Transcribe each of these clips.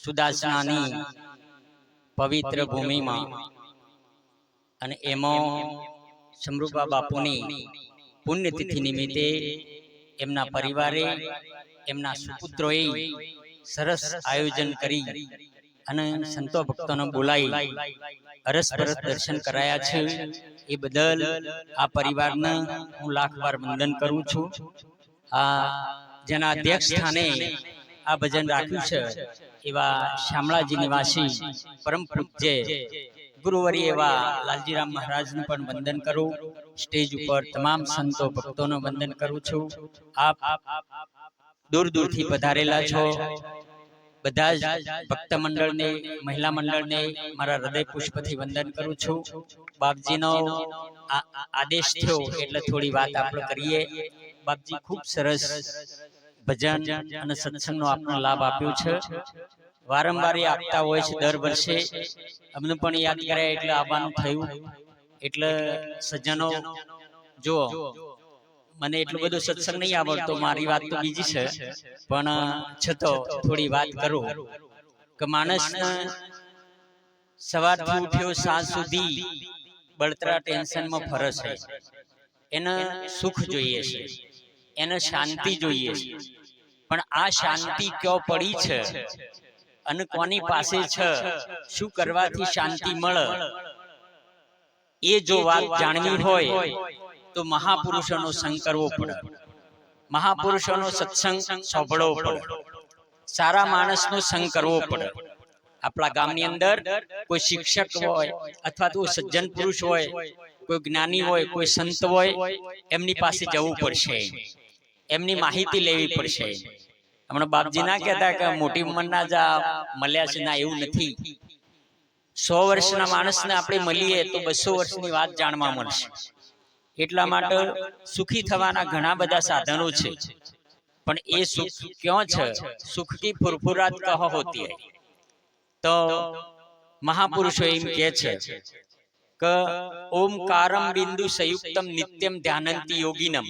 સુદાસનાની પવિત્ર ભૂમિમાં અને એમાં સમરૂપા બાપુની પુણ્યતિથિ નિમિત્તે એમના પરિવારે એમના સુપુત્રોએ સરસ આયોજન કરી અને સંતો ભક્તોને બોલાવી અરસપરસ દર્શન કરાયા છે. એ બદલ આ પરિવારને હું લાખ વાર વંદન કરું છું. આ જેના અધ્યક્ષ સ્થાને આ ભજન રાખ્યું છે એવા શામળાજી નિવાસી પરમ પૂજ્ય ગુરુવરી એવા લાલજીરામ મહારાજનું પણ વંદન કરું. સ્ટેજ ઉપર તમામ સંતો ભક્તોનું વંદન કરું છું. આપ દૂર દૂરથી પધારેલા છો. બધા જ ભક્ત મંડળને મહિલા મંડળને મારા હૃદય પુષ્પથી વંદન કરું છું. બાપજીનો આદેશ થયો એટલે થોડી વાત આપણે કરીએ. બાપજી ખૂબ સરસ ભજન અને સત્સંગનો આપણો લાભ આપ્યો છે. વારંવાર આપતા હોય છે દર વર્ષે. અમને પણ યાદ કર્યા એટલે આવવાનું થયું. એટલે સજ્જનો, જુઓ, મને એટલું બધું સત્સંગ નહીં આવડતો, મારી વાત તો બીજી છે. પણ છતો થોડી વાત કરું. કે માણસને સવારથી ઉઠ્યો, સાંજ સુધી બળતરા ટેન્શનમાં ફરસ છે. એને સુખ જોઈએ છે. એને શાંતિ જોઈએ છે. પણ આ શાંતિ ક્યાં પડી છે? અને કોની પાસે છે? શું કરવાથી શાંતિ મળે? એ જો વાત જાણવી હોય તો મહાપુરુષોનો સંગ કરવો પડે. મહાપુરુષોનો સત્સંગ સાંભળવો પડે. સારા માણસનો સંગ કરવો પડે. આપણા ગામની અંદર કોઈ શિક્ષક હોય અથવા તો સજ્જન પુરુષ હોય કોઈ જ્ઞાની હોય કોઈ સંત હોય એમની પાસે જવું પડશે એમની માહિતી લેવી પડશે. હમણાં બાપજી ના કહેતા કે મોટી ઉંમરના જ મળ્યા છે ના એવું નથી. સો વર્ષના માણસને આપણે મળીએ તો બસો વર્ષની વાત જાણવા મળશે. એટલા માટે સુખી થવાના ઘણા બધા સાધનો છે. પણ એ સુખ ક્યાં છે? સુખ કી ફુરફુરાત કહો હોતી હૈ તો મહાપુરુષો એમ કહે છે કે ઓમકારમ બિંદુ સંયુક્તમ નિત્યમ ધ્યાનંતિ યોગિનમ.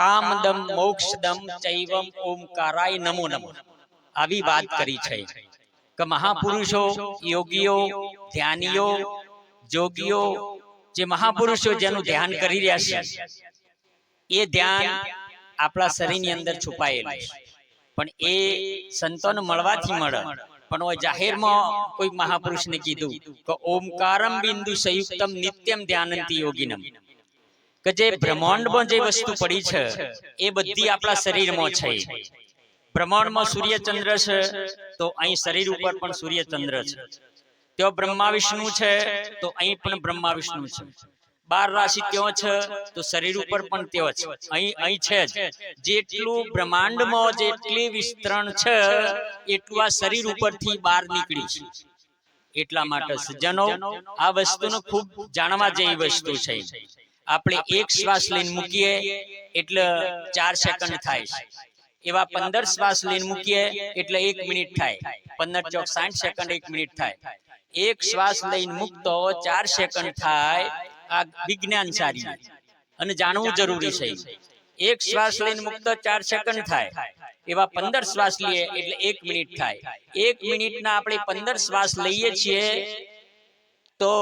કામદમ મોક્ષદમ ચૈવમ ઓમકારાય નમો નમો. આવી વાત કરી છે. કે મહાપુરુષો યોગીઓ ધ્યાનીઓ જોગીઓ જે મહાપુરુષો જેનું ધ્યાન કરી રહ્યા છે. એ ધ્યાન આપણા શરીરની અંદર છુપાયેલું છે. પણ એ સંતોને મળવાથી મળે. પણ જાહેરમાં કોઈ મહાપુરુષને કીધું કે ઓમકારમ બિંદુ સંયુક્તમ નિત્યમ ધ્યાનંતી યોગિનમ. કે જે બ્રહ્માંડમાં જે વસ્તુ પડી છે એ બધી આપણા શરીરમાં છે. બ્રહ્માંડમાં સૂર્ય ચંદ્ર છે તો અહીં શરીર ઉપર પણ સૂર્ય ચંદ્ર છે. ત્યાં બ્રહ્મા વિષ્ણુ છે તો અહીં પણ બ્રહ્મા વિષ્ણુ છે. બાર રાશિ ત્યાં છે તો શરીર ઉપર પણ ત્યાં છે. અહીં અહીં છે જ. જેટલું બ્રહ્માંડમાં જેટલી વિસ્તરણ છે એટલું આ શરીર ઉપરથી બહાર નીકળી છે. એટલા માટે સજ્જનો આ વસ્તુનો ખૂબ જાણવા જેવી વસ્તુ છે. આપણે એક શ્વાસ લઈને મૂકીએ એટલે ચાર સેકન્ડ થાય છે. એવા પંદર શ્વાસ લઈને મૂકીએ એટલે એક મિનિટ થાય. પંદર ચોક સાઠ સેકન્ડ એક મિનિટ થાય. એક શ્વાસ લઈને મૂકતો ચાર સેકન્ડ થાય. આ વિજ્ઞાન સારી અને જાણવું જરૂરી છે. એક શ્વાસ લઈને મૂકતો ચાર સેકન્ડ થાય. એવા પંદર શ્વાસ લઈએ એટલે એક મિનિટ થાય. એક મિનિટના આપણે પંદર શ્વાસ લઈએ છીએ તો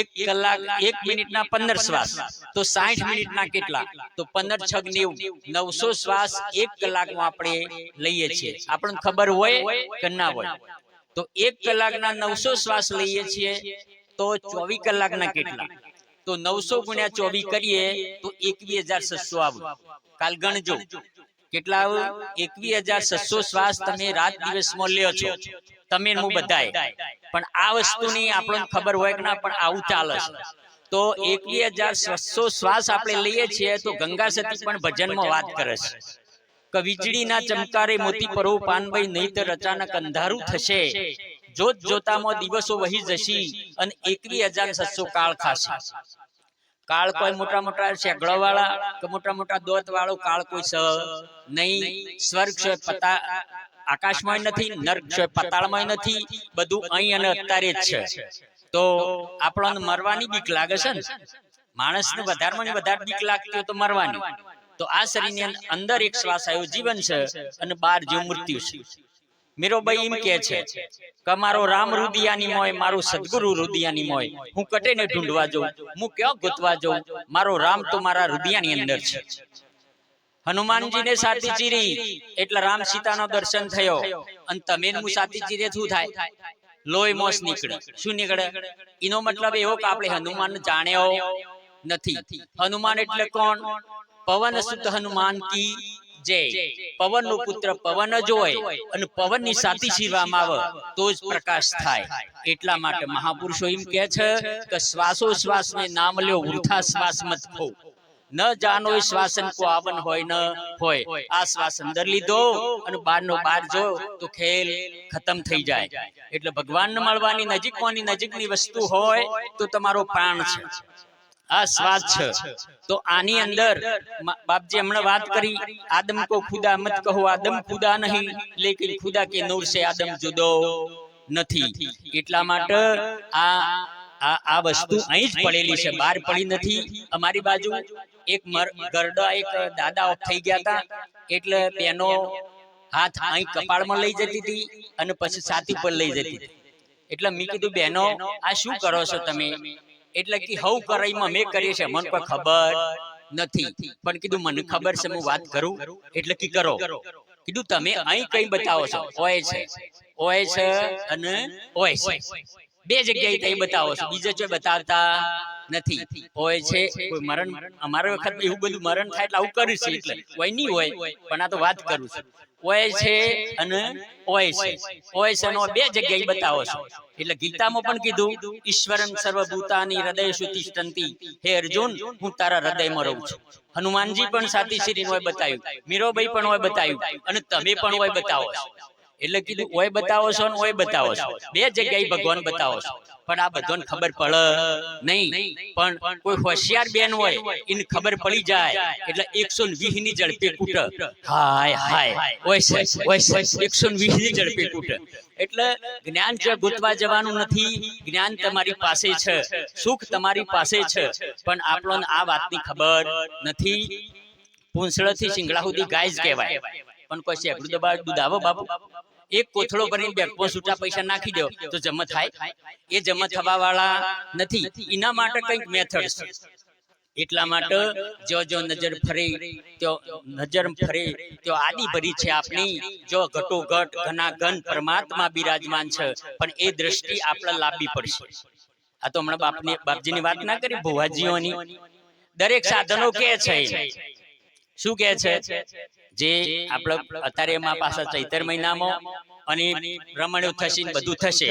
એક કલાક એક મિનિટના પંદર શ્વાસ. તો સાઠ મિનિટના કેટલા? તો પંદર છગ નેવું નવસો શ્વાસ એક કલાકમાં આપણે લઈએ છીએ. આપણને ખબર હોય કે ના હોય. તો એક કલાકના નવસો શ્વાસ લઈએ છીએ. તો ચોવીસ કલાકના કેટલા? તો નવસો ગુણ્યા ચોવીસ કરીએ તો એકવીસ હજાર છસો આવું. કાલ ગણજો. કેટલા એકવીસ હજાર છસો શ્વાસ તમે રાત દિવસમાં લ્યો છો? તમે હું બધાએ પણ આ વસ્તુની આપણને ખબર હોય કે ના પણ આવું ચાલે છે. તો એકવીસ હજાર છસો શ્વાસ આપણે લઈએ છીએ તો ગંગા સતી પણ ભજનમાં વાત કરે છે. કે વીજળીના ચમકારે મોતી પરો પાનભાઈ નહીં તો અચાનક અંધારું થશે. જોત જોતામાં દિવસો વહી જશી અને એકવી હજાર છસો કાળ ખાશે. કાળ કોઈ મોટા મોટા શેગડો વાળા કે મોટા મોટા દોત વાળો કાળ કોઈ સ નહીં. સ્વર્ગ છે પતા આકાશમાં નથી નર્ક છે પતાળમાં નથી. બધું અહીં અને અત્યારે જ છે. તો આપણને મરવાની બીક લાગે છે ને? માણસને વધારેમાં વધારે બીક લાગતી હોય તો મરવાની. તો આ શરીરની અંદર એક શ્વાસ આવ્યો જીવન છે અને બાર જેવું મૃત્યુ છે. મીરોબાઈ એમ કે છે કે મારો રામ રુદિયાની મોય મારું સદગુરુ રુદિયાની મોય. હું કટેને ઢૂંઢવા જઉં હું ક્યાં ગોતવા જઉં? મારો રામ તો મારા રુદિયાની અંદર છે. હનુમાનજીને સાથી ચીરી એટલે રામ સીતાનો દર્શન થયો. અને તમે હું સાથી ચીરે શું થાય? લોહી મોસ નીકળે. શું નીકળે? એનો મતલબ એવો કે આપણે હનુમાન જાણ્યો નથી. હનુમાન એટલે કોણ? પવન સુત હનુમાન કી જય પવન નો પુત્ર પવન જ હોય અને પવનની સાથી શીરવામાં આવે તો જ પ્રકાશ થાય. એટલા માટે મહાપુરુષો એમ કે છે કે શ્વાસો શ્વાસ ને નામ લ્યો વૃથા શ્વાસ મત ખો ન જાનો શ્વાસન કો આવન હોય ન હોય. આ શ્વાસ અંદર લીધો અને બાર નો બહાર જો તો ખેલ ખતમ થઈ જાય. એટલે ભગવાનને મળવાની નજીક કોની નજીકની વસ્તુ હોય તો તમારો પ્રાણ છે. આ સ્વાદ છે. તો આની અંદર બાપજી હમણાં વાત કરી, આદમ કો ખુદા મત કહો, આદમ ખુદા નહીં, લેકિન ખુદા કે નૂર સે આદમ જુદો નથી. એટલા માટે આ આ આ વસ્તુ અહીં જ પડેલી છે. બહાર પડી નથી. અમારી બાજુ એક ગરડા એક દાદા ઓફ થઈ ગયા હતા એટલે તેનો હાથ અહીં કપાળમાં લઈ જતી હતી અને પછી છાતી પર લઈ જતી હતી. એટલે મેં કીધું બહેનો આ શું કરો છો તમે? એટલે કે હવ કરાઈમાં મેં કરી છે મને કોઈ ખબર નથી. પણ કીધું મને ખબર છે હું વાત કરું. એટલે કે કરો. કીધું તમે અહીં કઈ બતાવો છો? ઓય છે. ઓય છે. અને ઓય છે. બે જગ્યાએ કઈ બતાવો છો? બીજે ચોય બતાવતા નથી. હોય છે. કોઈ મરણ અમારા વખત એવું બધું મરણ થાય એટલે આવું કર્યું છે એટલે. કોઈ નહીં હોય પણ આ તો વાત કરું છું. ઓય છે અને ઓય છે. ઓય છે. નો બે જગ્યાએ બતાવો છો. એટલે ગીતામાં પણ કીધું ઈશ્વરમ સર્વભૂતાની હૃદય તિષ્ઠંતી હે અર્જુન હું તારા હૃદયમાં રહું છું. હનુમાનજી પણ સાતી શ્રી હોય બતાવ્યું. મીરોબાઈ પણ હોય બતાવ્યું. અને તમે પણ હોય બતાવો છો. એટલે કીધું ઓય બતાવો છો ને ઓય બતાવો છો. બે જગ્યાએ ભગવાન બતાવો છો. પણ આ બધાને ખબર પડે નહીં. પણ કોઈ હોશિયાર બેન હોય એને ખબર પડી જાય. એટલે એકસો વીસની ઝડપે કૂટ. હાય હાય ઓય ઓય એકસો વીસની ઝડપે કૂટ. એટલે જ્ઞાન જે ગોતવા જવાનું નથી જ્ઞાન તમારી પાસે છે. સુખ તમારી પાસે છે. પણ આપણને આ વાતની ખબર નથી. પૂંછડથી સિંગડા સુધી ગાય જ કહેવાય. પણ કોઈ શેકડું દબા દૂધ આવો બાપુ. એક કોથળો ભરીને બેગમાં છૂટા પૈસા નાખી દો તો જમા થાય. એ જમા થવા વાળા નથી. એના માટે કંઈક મેથડ છે. એટલા માટે જો જો નજર ફરે તો નજર ફરે તો આદિ ભરી છે આપણી. જો ઘટો ઘટ ઘના ઘન પરમાત્મા બિરાજમાન છે. પણ એ દ્રષ્ટિ આપણે લાવવી પડશે આ તો હમણાં બાપની બાપજીની વાત ના કરી ભુવાજીઓની. દરેક સાધનો કે છે. શું કે છે? જે આપણે અત્યારે એમાં પાછા ચૈતર મહિનામાં અને રમણીઓ થશે બધું થશે.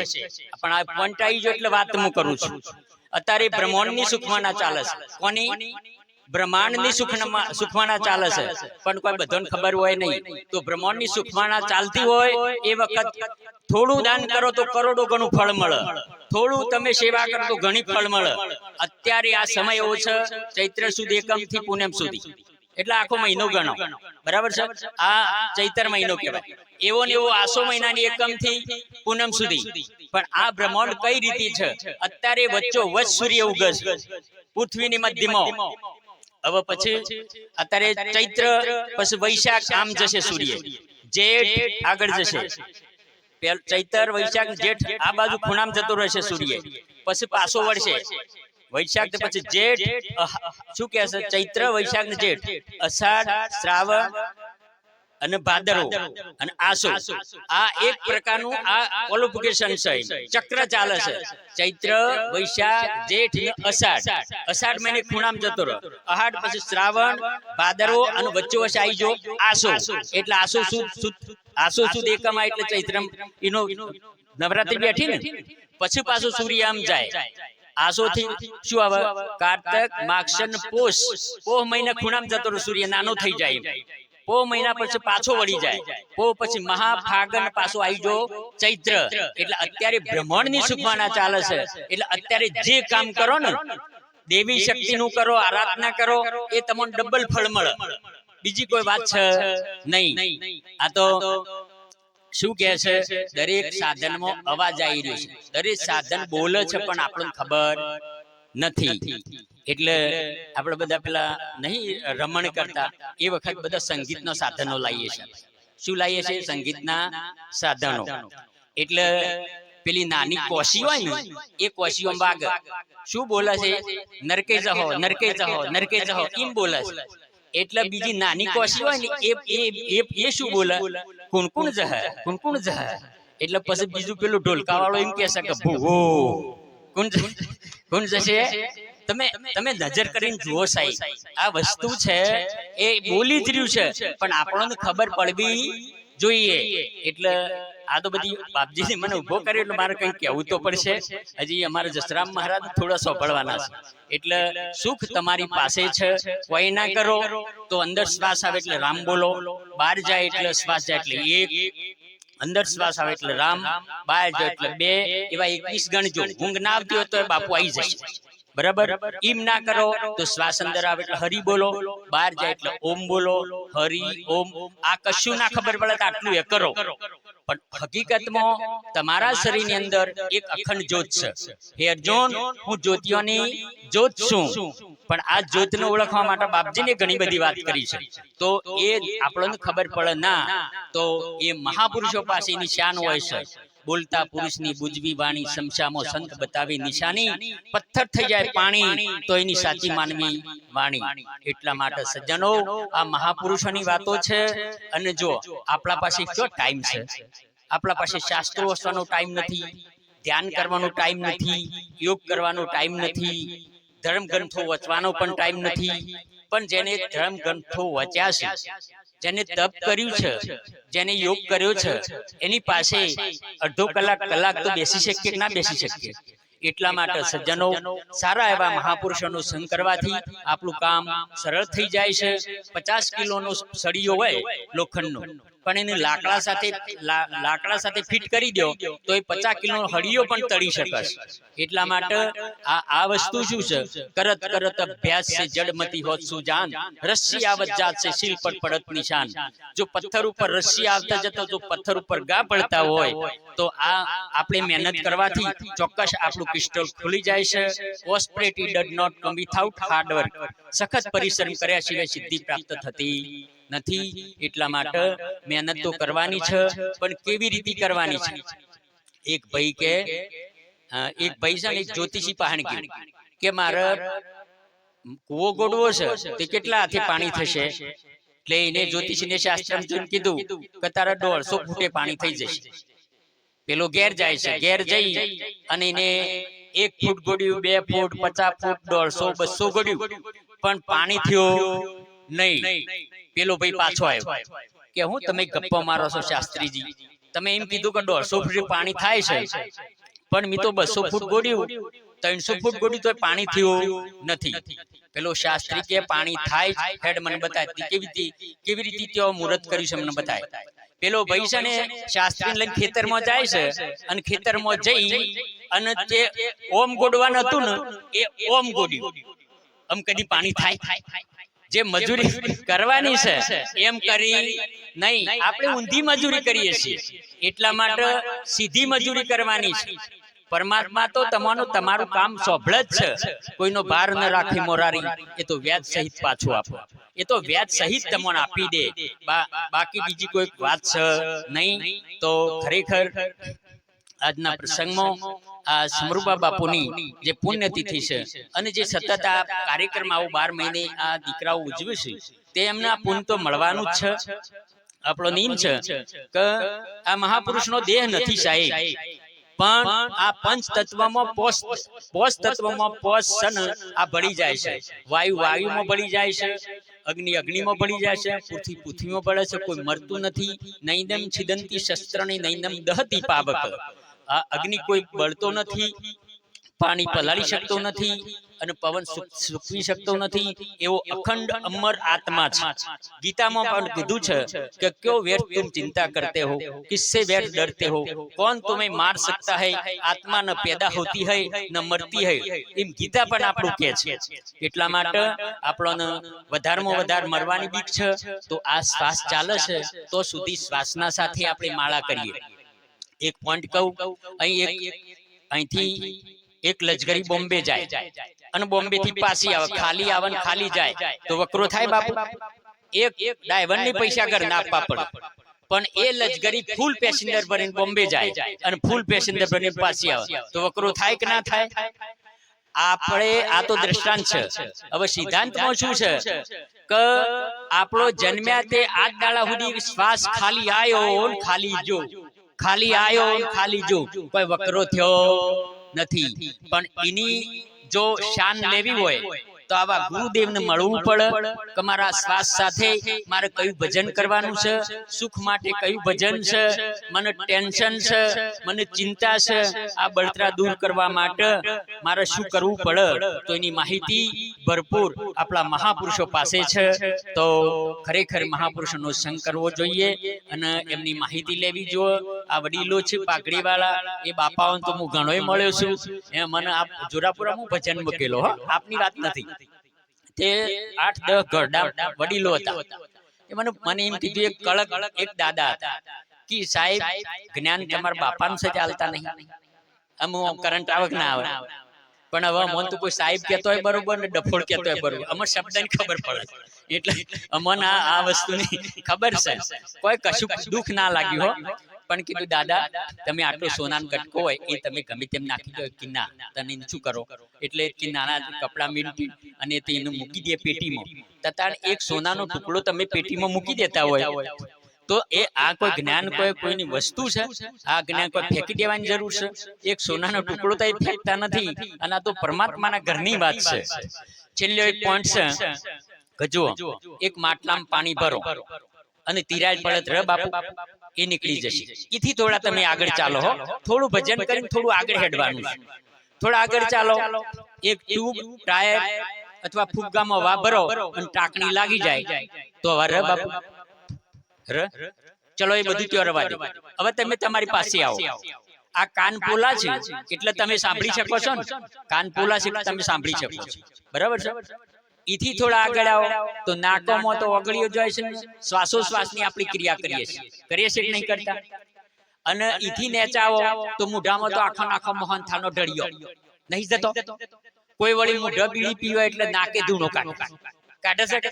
પણ આ આવી એટલે વાત હું કરું છું. અત્યારે બ્રહ્માંડની સુખવાના ચાલે છે. કોની? બ્રહ્માંડની સુખવાના ચાલે છે. પણ કોઈ બધાને ખબર હોય નહીં. તો બ્રહ્માંડની સુખવાના ચાલતી હોય એ વખત થોડું દાન કરો તો કરોડો ગણું ફળ મળે. થોડું તમે સેવા કરો તો ઘણી ફળ મળે. અત્યારે આ સમય એવો છે ચૈત્ર સુધી એકમથી પૂનમ સુધી. એટલે આખો મહિનો ગણો. બરાબર છે? આ ચૈતર મહિનો કહેવાય. એવો ને એવો આસો મહિનાની એકમથી પૂનમ સુધી. પણ આ બ્રહ્માંડ કઈ રીતે છે? અત્યારે વચ્ચો વચ સૂર્ય ઉગે છે પૃથ્વીની મધ્યમાં. હવે પછી અત્યારે ચૈત્ર પછી વૈશાખ આમ જશે સૂર્ય. જેઠ આગળ જશે. પેલ ચૈતર વૈશાખ જેઠ આ બાજુ ખૂણામ જતો રહેશે સૂર્ય. પછી પાછો વળશે. વૈશાખ પછી જેઠ શું કે છે? ચૈત્ર વૈશાખ ને જેઠ. અષાઢ શ્રાવણ અને ભાદરવો અને આસો. આ એક પ્રકારનું આ ક્વોલિફિકેશન છે ચક્ર ચાલે છે. ચૈત્ર વૈશાખ જેઠ અષાઢ. અષાઢ. મહિને ખૂણામ જતો રહ્યો. અહાડ પછી શ્રાવણ ભાદરવો અને વચ્ચે વચ્ચે આવી જો આસો. એટલે આસો સુદ સુદ આસો સુદ એકમ એટલે ચૈત્ર એનો નવરાત્રી બેઠી ને? પછી પાછું સૂર્ય આમ જાય. આસો શું આવે? કાર્તક માક્ષન પોષ. પોહ મહિના ખૂણામ જતો રહે સૂર્ય, નાનો થઈ જાય પો મહિના પછી પાછો વળી જાય. પો પછી મહાફાગણ પાછો આવી જો ચૈત્ર. એટલે અત્યારે બ્રહ્માંડની સુખમાના ચાલે છે. એટલે અત્યારે જે કામ કરો ને, દેવી શક્તિ નું કરો, આરાધના કરો, એ તમને ડબલ ફળ મળે. બીજી કોઈ વાત છે? નહીં. આ તો શું કે છે? દરેક સાધનમાં અવાજ આવી રહ્યો છે. દરેક સાધન બોલે છે પણ આપણને ખબર નથી. એટલે આપણે બધા પેલા નહીં રમણ કરતા એ વખત બધા સંગીતના સાધનો લાવીએ છીએ. શું લાવીએ છીએ? સંગીતના સાધનો. એટલે પેલી નાની કોશી હોય ને એ કોશીઓ વાગ શું બોલે છે? નરકે જહો નરકે જહો નરકે જહો એમ બોલે છે. એટલે બીજી નાની કોશી હોય ને એ એ શું બોલે? કુણકુણ જહ. કુણકુણ જહ. એટલે પછી બીજું પેલું ઢોલકા વાળો એમ કહેશે કે ભૂવો. કોણ જ- જશે તમે તમે નજર કરીને જુઓ સાહેબ આ વસ્તુ છે એ બોલી જ રહ્યું છે પણ આપણને ખબર પડવી જોઈએ. એટલે આ તો બધી બાપજીને મને ઊભો કર્યો એટલે મારે કઈ કહેવું તો પડશે. હજી અમારે જસરામ મહારાજ થોડા સાંભળવાના છે. એટલે સુખ તમારી પાસે છે. કોઈ ના કરો તો અંદર શ્વાસ આવે એટલે રામ બોલો. બહાર જાય એટલે શ્વાસ જાય એટલે એક. અંદર શ્વાસ આવે એટલે રામ બહાર જાય એટલે બે એવા એકવીસ ગણજો. ઊંઘ ના આવતી હોય તો એ બાપુ આવી જશે. બરાબર? એમ ના કરો તો શ્વાસ અંદર આવે એટલે હરી બોલો. બહાર જાય એટલે ઓમ બોલો. હરી ઓમ. આ કશું ના ખબર પડે તો આટલું એ કરો પણ હકીકતમાં તમારા શરીરની અંદર એક અખંડ જ્યોત છે. હે અર્જુન હું જ્યોતિઓની જ્યોત છું. પણ આ જ્યોતને ઓળખવા માટે બાપજીને ઘણી બધી વાત કરી છે. તો એ આપણને ખબર પડે ના તો એ મહાપુરુષો પાસેની શાન હોય છે. બોલતા પુરુષની બુજવી વાણી શમશામો સંત બતાવી નિશાની. પથ્થર થઈ જાય પાણી તો એની સાચી માનવી વાણી. એટલા માટે સજ્જનો આ મહાપુરુષોની વાતો છે અને જો આપણા પાસે કયો ટાઈમ છે? આપણા પાસે શાસ્ત્રો વાંચવાનો ટાઈમ નથી ધ્યાન કરવાનો ટાઈમ નથી યોગ કરવાનો ટાઈમ નથી ધર્મ ગ્રંથો વાંચવાનો પણ ટાઈમ નથી. પણ જેને ધર્મ ગ્રંથો વાંચ્યા છે જેને તપ કર્યું છે જેને યોગ કર્યો છે એની પાસે અડધો કલાક કલાક તો બેસી શકીએ કે ના બેસી શકીએ. એટલા માટે સજ્જનો સારા એવા મહાપુરુષોનો સંગ કરવાથી આપણું કામ સરળ થઈ જાય છે. પચાસ કિલોનો સળિયો હોય લોખંડનો. પણ એને લાકડા સાથે લાકડા સાથે ફિટ કરી દો તો એ પચાસ કિલો હળીઓ પણ તળી શકશે. એટલા માટે આ આ વસ્તુ શું છે? કરત કરત અભ્યાસ છે જડમતી હોત સુજાન. રસ્સી આવત જાત છે શીલ પર પડત નિશાન. જો પથ્થર ઉપર રસ્સી આવતા જતા જો પથ્થર ઉપર ગા પડતા હોય તો આ આપણે મહેનત કરવાથી ચોક્કસ આપણું પિસ્ટોલ ખુલી જાય છે. Prosperity did not come without hard work સખત પરિશ્રમ કર્યા સિવાય સિદ્ધિ પ્રાપ્ત થતી નથી એટલા માટે મહેનત તો કરવાની છે પણ કેવી રીતે કરવાની છે? એક ભાઈ કે એક ભાઈ છે એક જ્યોતિષી પહાણ ગયું કે મારે કૂવો ગોડવો છે તે કેટલા હાથે પાણી થશે? એટલે એને જ્યોતિષીને શાસ્ત્ર કીધું કે તારા દોઢસો ફૂટે પાણી થઈ જશે. પેલો ઘેર જાય છે ઘેર જઈ અને એને એક ફૂટ ગોડ્યું બે ફૂટ પચાસ ફૂટ દોઢસો બસો ગોડ્યું પણ પાણી થયું નહીં. પેલો ભાઈ પાછો આવ્યો. કે હું તમે ગપ્પો મારો છો શાસ્ત્રીજી? તમે એમ કીધું કે દોઢસો ફૂટ પાણી થાય છે. પણ મેં તો બસો ફૂટ ગોડ્યું ત્રણસો ફૂટ ગોડ્યું તો પાણી થયું નથી. પેલો શાસ્ત્રી કે પાણી થાય હેડ મને બતાય કેવી રીતે કેવી રીતે તેઓ મુહૂર્ત કર્યું છે મને બતાય પેલો ભાઈ છે ને શાસ્ત્રી લઈને ખેતરમાં જાય છે. અને ખેતરમાં જઈ અને તે ઓમ ગોડવાનું હતું ને એ ઓમ ગોડ્યું આમ કદી પાણી થાય. જે મજૂરી કરવાની છે, એમ કરી નહીં. આપણે ઊંધી મજૂરી કરીએ છીએ. એટલા માટે સીધી મજૂરી કરવાની છે. પરમાત્મા તો તમારું તમારું કામ સોભળ જ છે. કોઈનો ભાર ન રાખી મોરારી. એ તો વ્યાજ સહિત પાછું આપો. એ તો વ્યાજ સહિત તમને આપી દે. બાકી બીજી કોઈ વાત છે નહીં? તો ખરેખર આજના પ્રસંગમાં આ બાપુની જે પુણ્યતિથિ છે અને જે સતત આ કાર્યક્રમ આવો બાર મહિને આ દીકરાઓ ઉજવે છે તે એમના પુણ્ય તો મળવાનું જ છે. આપણો નિયમ છે કે આ મહાપુરુષનો દેહ નથી સાહેબ. પણ આ પંચ તત્વમાં પોષ પોષ તત્વમાં પોષ સન આ ભળી જાય છે. વાયુ વાયુમાં ભળી જાય છે. અગ્નિ અગ્નિમાં ભળી જાય છે. પૃથ્વી પૃથ્વીમાં ભળે છે. કોઈ મરતું નથી. નૈનમ છિદંતી શસ્ત્રની નૈનમ દહતી પાવક. આ અગ્નિ કોઈ બળતો નથી પાણી પલાળી શકતો નથી અને પવન સુકવી શકતો નથી એવો અખંડ અમર આત્મા છે. ગીતામાં પણ કીધું છે કે ક્યો વ્યર્થ તુમ ચિંતા કરતે હો? કિસસે વ્યર્થ ડરતે હો? કોણ તુમે માર સકતા હૈ? આત્મા ન પેદા હોતી હૈ ન મરતી હૈ. એમ ગીતા પણ આપણું કહે છે. એટલા માટે આપણને વધારમાં વધારે મરવાની બીક છે તો આ શ્વાસ ચાલે છે તો સુધી શ્વાસના સાથે આપણે માળા કરીએ. એક પોઈન્ટ કહું અહીં એક અહીંથી એક લશ્કરી બોમ્બે જાય અને બોમ્બે થી પાછી આવે ખાલી આવે ખાલી જાય. તો વકરો થાય બાપુ? એક ડાયવરની પૈસા ઘર ના આપવા પડે. પણ એ લશ્કરી ફૂલ પેસેન્જર ભરીને બોમ્બે જાય અને ફૂલ પેસેન્જર ભરીને પાછી આવે. તો વકરો થાય કે ના થાય? આપણે આ તો દ્રષ્ટાંત છે. હવે સિદ્ધાંતમાં શું છે? કે આપણો જન્મ્યા તે આજ દાડા સુધી શ્વાસ ખાલી આયો ખાલી જો. ખાલી આયો ખાલી જો. કોઈ વકરો થયો નથી. પણ એની જો શાન લેવી હોય તો આવા ગુરુદેવને મળવું પડે. કે મારા શ્વાસ સાથે મારે કયું ભજન કરવાનું છે? સુખ માટે કયું ભજન છે? મને ટેન્શન છે? મને ચિંતા છે? આ બળતરા દૂર કરવા માટે મારે શું કરવું પડે? તો એની માહિતી ભરપૂર આપણા મહાપુરુષો પાસે છે. તો ખરેખર મહાપુરુષોનો સંગ કરવો જોઈએ અને એમની માહિતી લેવી જોઈએ આ વડીલો છે પાઘડીવાળા એ બાપાઓને તો હું ઘણોય મળ્યો છું. એ મને આપ જોરાપુરા હું ભજન મૂકેલો હો. આપની વાત નથી. તે આઠ દસ ઘરડા વડીલો હતા. એ મને મને એમ કીધું એક કળક એક દાદા હતા. કે સાહેબ જ્ઞાન તમારા બાપાનું છે ચાલતા નહીં. આમ કરંટ આવક ના આવે. પણ હવે મન તો કોઈ સાહેબ કહેતો હોય બરોબર ને ડફોડ કહેતો હોય બરોબર. અમર શબ્દની ખબર પડે. એટલે અમને આ આ વસ્તુની ખબર છે. કોઈ કશું દુઃખ ના લાગ્યું હો પણ કીધું દાદા તમે આટલો સોનાનો કટકો હોય એ તમે ગમે તેમ નાખી દો કે ના તને શું કરો? એટલે કે નાના કપડા મીંટી અને તે એનું મૂકી દે પેટીમાં. તતાણ એક સોનાનો ટુકડો તમે પેટીમાં મૂકી દેતા હોય. તો એ આ કોઈ જ્ઞાન કોઈ કોઈની વસ્તુ છે? આ જ્ઞાન કોઈ ફેંકી દેવાની જરૂર છે? એક સોનાનો ટુકડો તો એ ફેંકતા નથી. અને આ તો પરમાત્માના ઘરની વાત છે. છેલ્લો એક પોઈન્ટ છે. જુઓ એક માટલામાં પાણી ભરો અને તિરાડ પડત ર બાપુ એ નીકળી જશે. એથી થોડા તમે આગળ ચાલો હો. થોડું ભજન કરીને થોડું આગળ હેડવાનું થોડા આગળ ચાલો. એક ટ્યુબ ટાયર અથવા ફુગ્ગામાં વાપરો અને ટાંકણી લાગી જાય. તો હવે ર બાપુ ર? ચલો એ બધું ત્યાં રવા દે હવે તમે તમારી પાસે આવો. આ કાન પોલા છે એટલે તમે સાંભળી શકો છો ને. કાન પોલા છે એટલે તમે સાંભળી શકો છો? બરાબર છે? ઈથી થોડા આગળ આવો. તો નાકોમાં તો ઓગળીઓ જાય છે શ્વાસોશ્વાસની આપણી ક્રિયા કરીએ છીએ. કરીએ છીએ નહીં કરતા? અને ઈથી નેચાવો તો મોઢામાં તો આખો નાખો મોહન થાનો ઢળિયો. નહીં જતો? કોઈ વળી મોઢા બીડી પીવો એટલે નાકે ધૂણો કાઢે. કાઢે. છે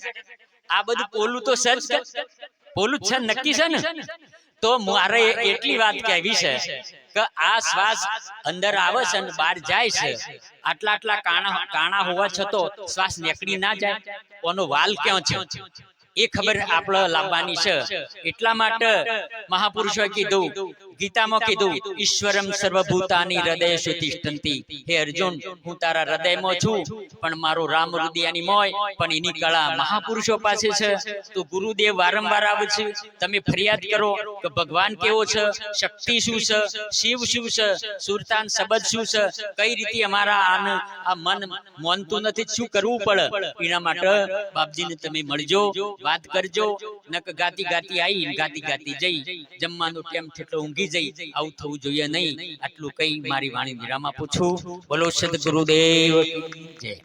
આ બધું પોલું તો સજ પોલું છે નક્કી છે ને? તો મારે એટલી વાત કહેવી છે કે આ શ્વાસ અંદર આવે છે અને બહાર જાય છે. આટલા આટલા કાણા કાણા હોવા છતો શ્વાસ નીકળી ના જાય. ઓનો વાલ ક્યાં છે? એ ખબર આપણે લાવવાની છે. એટલા માટે મહાપુરુષોએ કીધું ગીતામાં કીધું ઈશ્વરમ સર્વભૂતાની હૃદય તિષ્ઠંતી હે અર્જુન હું તારા હૃદયમાં છું પણ મારો રામ હૃદયની મોય પણ એની કળા મહાપુરુષો પાસે છે. તો ગુરુદેવ વારંવાર આવે છે. તમે ફરિયાદ કરો કે ભગવાન કેવો છે શક્તિ શું છે શિવ શું છે સુરતાન શબ્દ શું છે કઈ રીતે અમારા આન આ મન મોનતું નથી શું કરવું પડે? એના માટે બાપજીને તમે મળજો વાત કરજો નક ગાતી ગાતી આવી ગાતી ગાતી જઈ જમવાનું કેમ થેટલો ઊંઘી જઈ, આવું થવું જોઈએ નહીં. આટલું કઈ મારી વાણી વિરામ આપું છું. બોલો સદગુરુદેવ. જય.